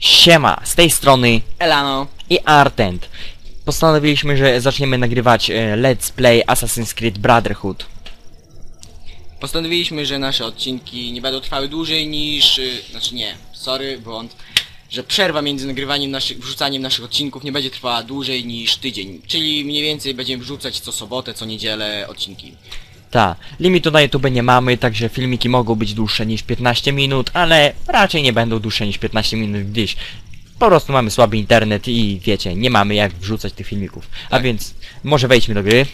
Siema, z tej strony Elano. i Artent. Postanowiliśmy, że zaczniemy nagrywać e, Let's Play Assassin's Creed Brotherhood. Postanowiliśmy, że nasze odcinki nie będą trwały dłużej niż... y, Znaczy nie, sorry, błąd. Że przerwa między nagrywaniem naszych, wrzucaniem naszych odcinków nie będzie trwała dłużej niż tydzień. Czyli mniej więcej będziemy wrzucać co sobotę, co niedzielę odcinki. Ta, limitu na YouTube nie mamy, także filmiki mogą być dłuższe niż 15 minut, ale raczej nie będą dłuższe niż 15 minut, gdyż po prostu mamy słaby internet i wiecie, nie mamy jak wrzucać tych filmików. A Tak. więc może wejdźmy do gry.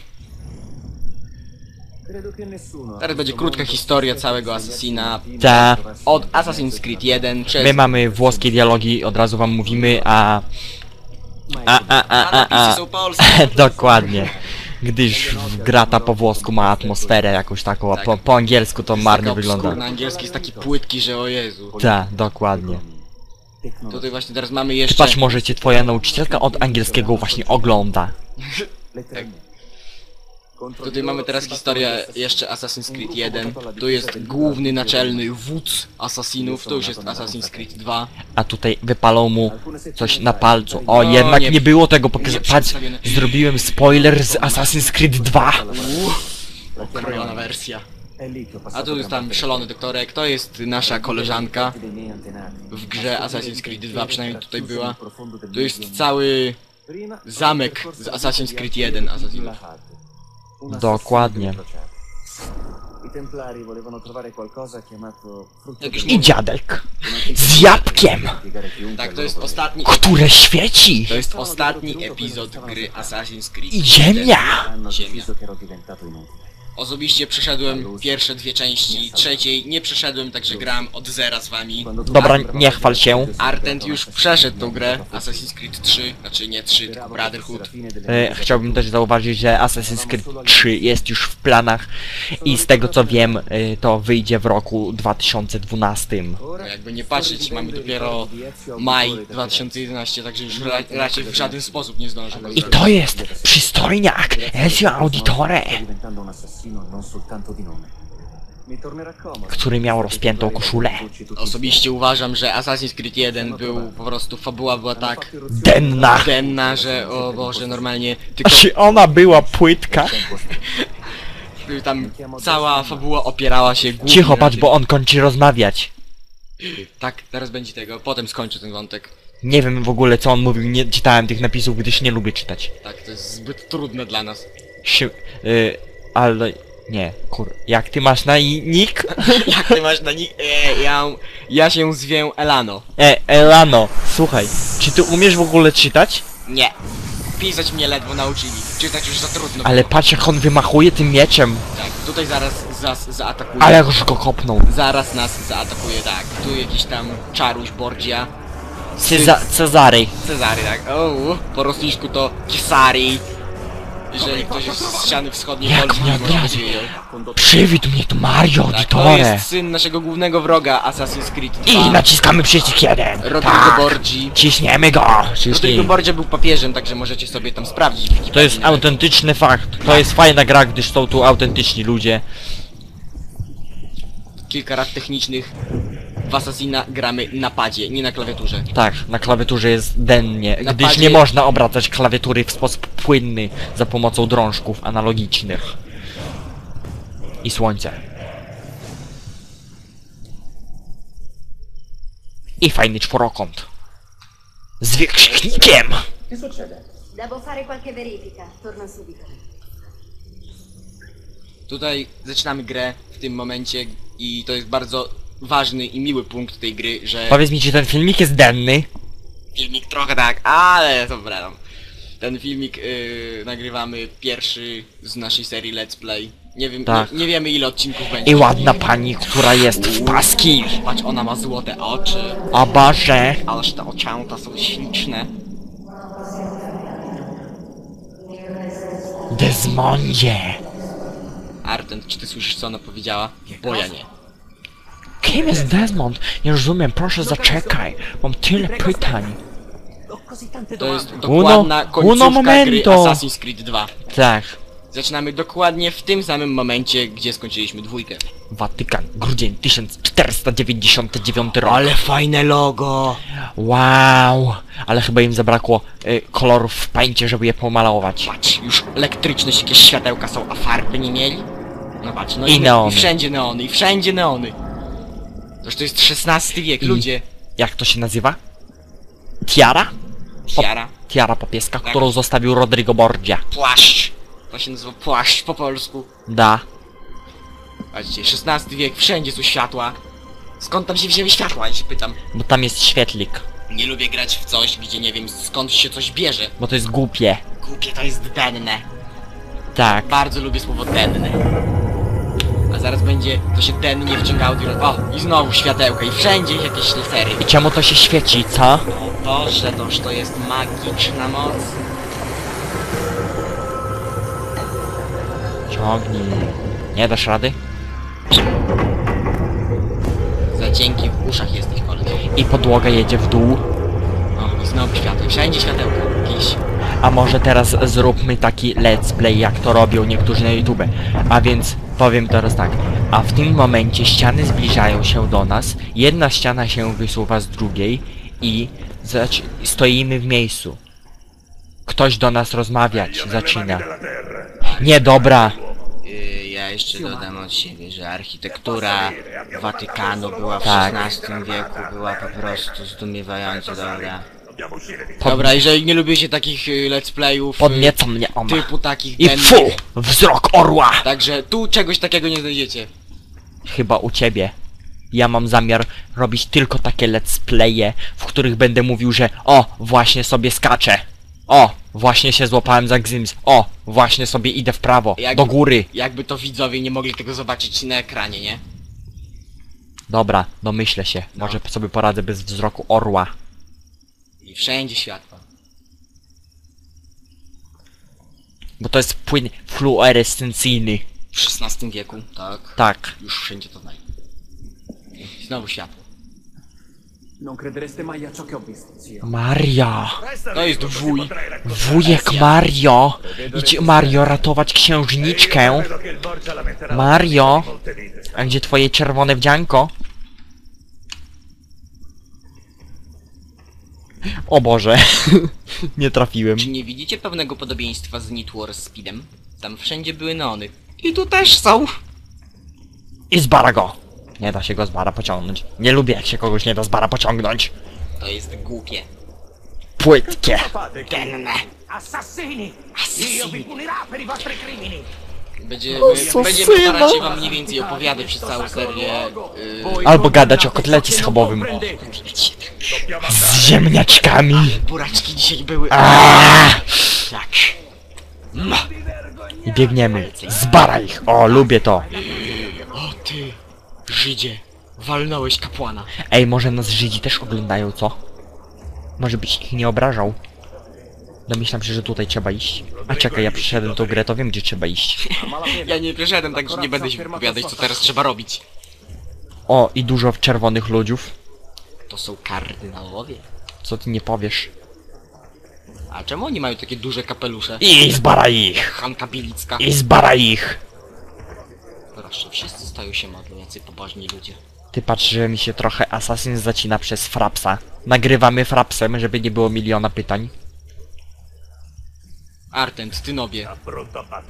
Teraz będzie krótka historia całego Assassina. Ta, Od Assassin's Creed 1 przez... my mamy włoskie dialogi, od razu wam mówimy, a... A, a, a, A a, a. są polskie. Dokładnie. Gdyż gra ta po włosku ma atmosferę jakąś taką, a po, po angielsku to marnie wygląda. obskurna, angielski jest taki płytki, że o Jezu. Tak, dokładnie. Tutaj właśnie teraz mamy jeszcze... Patrz, może cię twoja nauczycielka od angielskiego właśnie ogląda. Tutaj mamy teraz historię jeszcze Assassin's Creed 1. Tu jest główny naczelny wódz asasinów, to już jest Assassin's Creed 2. A tutaj wypalą mu coś na palcu. O, No, jednak nie- nie było tego pokazać. Patrz, przedstawione. zrobiłem spoiler z Assassin's Creed 2. Okrojona wersja. A tu jest tam szalony doktorek, to jest nasza koleżanka w grze Assassin's Creed 2, przynajmniej tutaj była. Tu jest cały zamek z Assassin's Creed 1 Assassinów. Dokładnie. I Templari volevano trovare qualcosa chiamato frutto I dziadek. Z jabłkiem, Tak, to jest ostatni... które świeci. To jest ostatni epizod gry Assassin's Creed I ziemia. Ziemia. deciso che ero diventato inutile. Osobiście przeszedłem pierwsze dwie części, trzeciej nie przeszedłem, także gram od zera z wami. Dobra, nie chwal się. Artent już przeszedł tą grę, Assassin's Creed 3, znaczy nie 3, tylko Brotherhood. E, chciałbym też zauważyć, że Assassin's Creed 3 jest już w planach i z tego co wiem, e, to wyjdzie w roku 2012. No jakby nie patrzeć, mamy dopiero maj 2011, także już ra raczej w żaden sposób nie zdążę. I to jest przystojniak, Ezio Auditore, który miał rozpiętą koszulę. Osobiście uważam, że Assassin's Creed 1 był po prostu, fabuła była tak Denna. denna, że o Boże, normalnie A tylko czy ona była płytka? tam cała fabuła opierała się głównie Cicho, na patrz, tym- bo on kończy rozmawiać. Tak, teraz będzie tego, potem skończę ten wątek. Nie wiem w ogóle co on mówił, nie czytałem tych napisów, gdyż nie lubię czytać. Tak, to jest zbyt trudne dla nas. Si y, ale... Nie, kur... Jak ty masz na i- nick? Jak ty masz na nich... E, ja, ja się zwię Elano. E, Elano, słuchaj, czy ty umiesz w ogóle czytać? Nie. Pisać mnie ledwo nauczyli. Czytać już za trudno. Ale było. patrz jak on wymachuje tym mieczem. Tak, tutaj zaraz zas, zaatakuje. Ale jak już go kopnął. Zaraz nas zaatakuje, tak. Tu jakiś tam czaruś Borgia. Ceza Cezary. Cezary, tak. O, po rosyjsku to Kisari. Jeżeli ktoś jest z ściany wschodniej Jak Polski, mnie może będzie wiedział. Przywitł mnie tu Mario Tak, to Auditore. jest syn naszego głównego wroga Assassin's Creed 2. I naciskamy przycisk jeden. Rodrigo Tak. Borgi. Ciśniemy go. Rodrigo Ciśnij. Borgia był papieżem, także możecie sobie tam sprawdzić. w Wikipedii To jest nawet. autentyczny fakt. To jest fajna gra, gdyż są tu autentyczni ludzie. Kilka rad technicznych. W Assassina gramy na padzie, nie na klawiaturze. Tak, na klawiaturze jest dennie, Na gdyż padzie- nie można obracać klawiatury w sposób płynny za pomocą drążków analogicznych. I słońce. I fajny czworokąt. Z wykrzyknikiem! Devo fare qualche verifica, torno subito. Tutaj zaczynamy grę w tym momencie i to jest bardzo ważny i miły punkt tej gry, że Powiedz mi, czy ten filmik jest denny? filmik trochę tak, ale dobra tam. Ten filmik yy, nagrywamy pierwszy z naszej serii Let's Play. Nie wiem, Tak. nie, nie wiemy ile odcinków będzie. I ładna pani, która jest w paski. Patrz, ona ma złote oczy, O Boże! ależ te ocięta są śliczne. Desmondzie! Artent, czy ty słyszysz co ona powiedziała? Bo ja nie. Kim jest Desmond? Nie rozumiem, proszę zaczekaj. Mam tyle pytań. To jest Uno- dokładna końcówka uno gry momento. Assassin's Creed 2. Tak. Zaczynamy dokładnie w tym samym momencie, gdzie skończyliśmy dwójkę. Watykan, grudzień 1499 rok. Ale fajne logo! Wow, ale chyba im zabrakło y, kolorów w pańcie, żeby je pomalować. Patrz, już elektryczne się jakieś światełka są, a farby nie mieli? No patrz, no I i, neony. i wszędzie neony, i wszędzie neony. Toż to jest XVI wiek, I- ludzie. Jak to się nazywa? Tiara? Tiara, Tiara papieska, Tak. którą zostawił Rodrigo Borgia. płaszcz. To się nazywa płaszcz po polsku. Da. Patrzcie, XVI wiek, wszędzie są światła. Skąd tam się wzięły światła, ja się pytam. Bo tam jest świetlik. Nie lubię grać w coś, gdzie nie wiem skąd się coś bierze. Bo to jest głupie. Głupie to jest denne. Tak. Bardzo lubię słowo denne. Zaraz będzie to się dennie wciągało i O, i znowu światełka i wszędzie jakieś lasery. I czemu to się świeci, co? O Boże, toż to jest magiczna moc. Ciągnij. Nie dasz rady? Za cienki w uszach jesteś, koleś. I podłoga jedzie w dół. O, i znowu światło. I wszędzie światełka. Jakieś. A może teraz zróbmy taki let's play, jak to robią niektórzy na YouTube. A więc powiem teraz tak. A w tym momencie ściany zbliżają się do nas, jedna ściana się wysuwa z drugiej i stoimy w miejscu. Ktoś do nas rozmawiać zaczyna. Nie, dobra. Yy, ja jeszcze dodam od siebie, że architektura Watykanu była w Tak. XVI wieku, była po prostu zdumiewająco dobra. Pod, Dobra, jeżeli nie lubicie takich y, let's playów y, podnieca mnie ona. typu takich I dennych, fu! Wzrok orła! Także tu czegoś takiego nie znajdziecie. Chyba u ciebie. Ja mam zamiar robić tylko takie let's playe, w których będę mówił, że o, właśnie sobie skaczę. O, właśnie się złapałem za gzyms. O, właśnie sobie idę w prawo, Jak- do góry. Jakby to widzowie nie mogli tego zobaczyć na ekranie, nie? Dobra, domyślę się. Może sobie poradzę bez wzroku orła. I wszędzie światła. Bo to jest płyn fluorescencyjny. W XVI wieku, tak. Tak. Już wszędzie to znajdę. Znowu światło. Non credereste mai a ciò che ho visto, zio. Maria! To jest wuj. Wujek Mario! Idź Mario ratować księżniczkę. Mario! A gdzie twoje czerwone wdzianko? O Boże. Nie trafiłem. Czy nie widzicie pewnego podobieństwa z Need for Speedem? Tam wszędzie były neony. I tu też są. I z bara go! Nie da się go z bara pociągnąć. Nie lubię jak się kogoś nie da z bara pociągnąć. To jest głupie. Płytkie. Denne. Assassini! Assassini. Dio vi punirà per i vostri crimini! Będziemy, Assassino. będziemy starać się wam mniej więcej opowiadać przez całą serię. Yy, Albo gadać o kotlecie schabowym. Z ziemniaczkami. buraczki dzisiaj były. Aaaa! Tak. I biegniemy. Z bara ich. O, lubię to. O ty, Żydzie. Walnąłeś kapłana. Ej, może nas Żydzi też oglądają, co? Może byś ich nie obrażał. Domyślam się, że tutaj trzeba iść. A czekaj, ja przyszedłem tą grę, to wiem gdzie trzeba iść. Ja nie przyszedłem, także nie będę się wypowiadać, co teraz trzeba robić. O, i dużo czerwonych ludziów. To są kardynałowie. Co ty nie powiesz? A czemu oni mają takie duże kapelusze? I zbara ich! Hanka Bilicka. I zbara ich! Proszę, wszyscy stają się modlą, jacy pobożni ludzie. Ty patrz, że mi się trochę Assassin zacina przez Frapsa. Nagrywamy Frapsem, żeby nie było miliona pytań. Artent, ty nobie.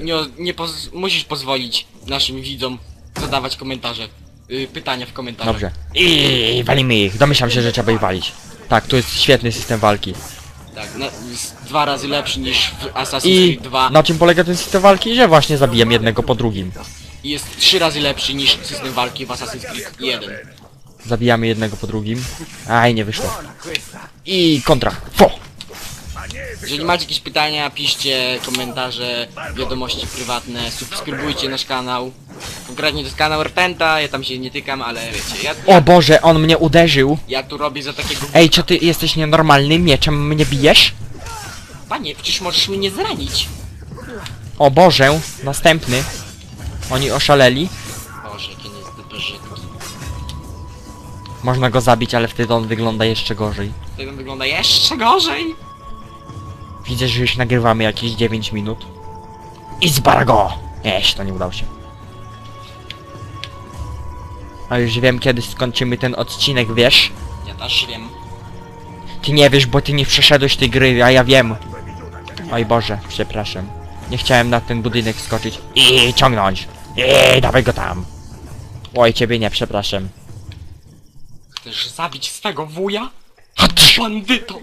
Nie, nie poz musisz pozwolić naszym widzom zadawać komentarze. Y, pytania w komentarzach. Dobrze. I walimy ich. Domyślam się, że trzeba ich walić. Tak, tu jest świetny system walki. Tak, na, jest dwa razy lepszy niż w Assassin's I Creed 2 na czym polega ten system walki? Że właśnie zabijam jednego po drugim. i jest trzy razy lepszy niż system walki w Assassin's Creed 1. Zabijamy jednego po drugim. Aj, nie wyszło. I kontra. Fo! Jeżeli macie jakieś pytania, piszcie komentarze, wiadomości prywatne, subskrybujcie nasz kanał. Konkretnie to jest kanał Artenta, ja tam się nie tykam, ale wiecie, ja, O Boże, on mnie uderzył. ja tu robię za takiego... Ej, czy ty jesteś nienormalny? Mieczem mnie bijesz? Panie, przecież możesz mnie zranić. O Boże, następny. Oni oszaleli. Boże, jakie nie jest brzydki. Można go zabić, ale wtedy on wygląda jeszcze gorzej. Wtedy on wygląda jeszcze gorzej. Widzę, że już nagrywamy jakieś 9 minut. I zbarago! To nie udało się. A już wiem kiedy skończymy ten odcinek, wiesz? Ja też wiem. Ty nie wiesz, bo ty nie przeszedłeś tej gry, a ja wiem. Oj Boże, przepraszam. Nie chciałem na ten budynek skoczyć. I ciągnąć. I dawaj go tam. Oj, ciebie nie, przepraszam. Chcesz zabić swego wuja? Bandyto!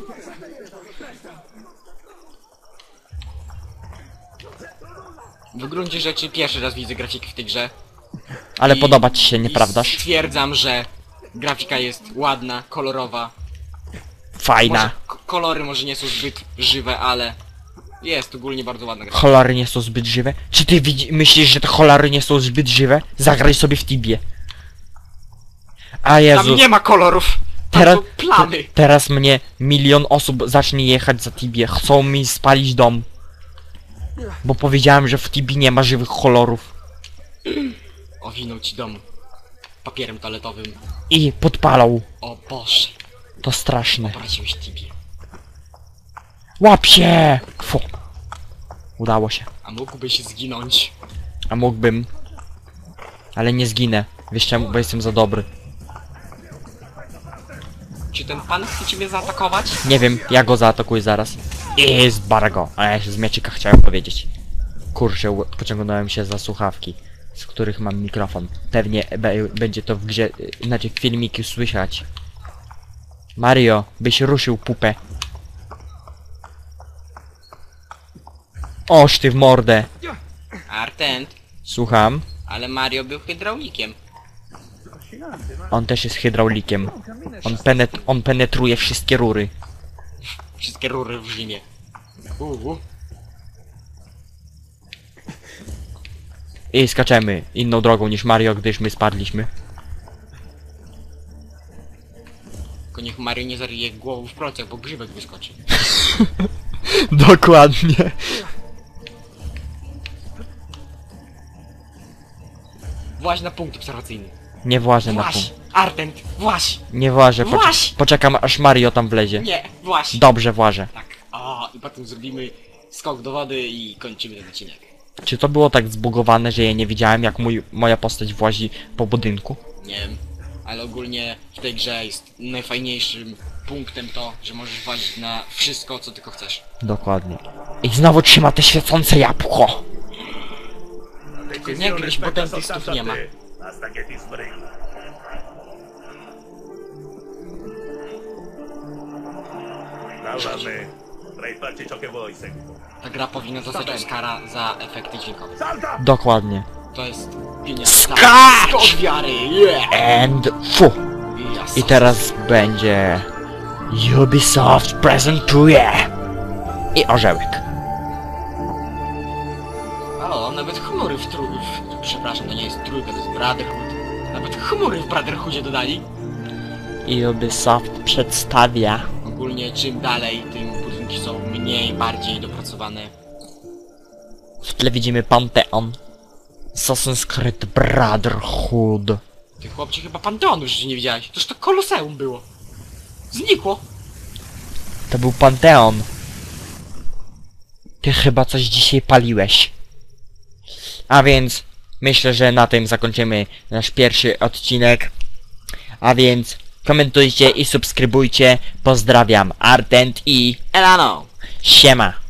W gruncie rzeczy pierwszy raz widzę grafiki w tej grze. Ale I- podoba ci się, i nieprawdaż? Stwierdzam, że grafika jest ładna, kolorowa. Może Fajna. k- kolory może nie są zbyt żywe, ale jest ogólnie bardzo ładna gra. Cholary nie są zbyt żywe? Czy ty widzi myślisz, że te cholary nie są zbyt żywe? Zagraj sobie w Tibie. A Jezu. Tam nie ma kolorów! Tam Teraz, są plamy! te- teraz mnie milion osób zacznie jechać za Tibie. Chcą mi spalić dom. Bo powiedziałem, że w Tibie nie ma żywych kolorów. Owinął ci dom papierem toaletowym. I podpalał. O Boże, To straszne. poradziłeś Tibie. Łap się! Udało się. A mógłbyś zginąć. A mógłbym. Ale nie zginę. Wiesz czemu? Bo jestem za dobry. Czy ten pan chce ciebie zaatakować? Nie wiem, ja go zaatakuję zaraz. I z Barago. A ja się z mieczyka chciałem powiedzieć. Kurczę, pociągnąłem się za słuchawki, z których mam mikrofon. Pewnie be, będzie to w grze, y, znaczy w filmiku słychać. Mario, byś ruszył pupę. Oż ty w mordę. Artent, Słucham. ale Mario był hydraulikiem. On też jest hydraulikiem. On, penet on penetruje wszystkie rury. Wszystkie rury w Rzymie. Uuu. I skaczemy inną drogą niż Mario, gdyż my spadliśmy. Tylko niech Mario nie zaryje głową w procach, bo grzybek wyskoczy. Dokładnie. Właź na punkt obserwacyjny. Nie włażę na Właź! punkt. Artent, właź! Nie włażę, Właź! poczekam aż Mario tam wlezie. Nie, właź! Dobrze, włażę. Tak. O, i potem zrobimy skok do wody i kończymy ten odcinek. Czy to było tak zbugowane, że ja nie widziałem jak mój, moja postać włazi po budynku? Nie wiem. Ale ogólnie w tej grze jest najfajniejszym punktem to, że możesz włazić na wszystko, co tylko chcesz. Dokładnie. I znowu trzyma te świecące jabłko. Nie gryź, bo dentystów nie ma. Hasta que ti sbrilla. Laurame. Potrai farci ciò che vuoi, seguito. Ta gra powinna dostać Oscara za efekty dźwiękowe. Salta! Dokładnie. To jest pieniądze. Skacz! Od wiary! Yeah! And fu. I, I teraz będzie... Ubisoft prezentuje... I orzełek. O, nawet chmury w trój... W... Przepraszam, to nie jest trójka, to jest Brotherhood. Nawet chmury w Brotherhoodzie dodali. I Ubisoft przedstawia... Ogólnie czym dalej, tym budynki są mniej, bardziej dopracowane. W tle widzimy Panteon. Assassin's Creed Brotherhood. Ty chłopcie chyba Panteonu już nie widziałeś. Toż to koloseum było. Znikło. To był Panteon. Ty chyba coś dzisiaj paliłeś. A więc myślę, że na tym zakończymy nasz pierwszy odcinek. A więc komentujcie i subskrybujcie. Pozdrawiam Artent i Elano! siema.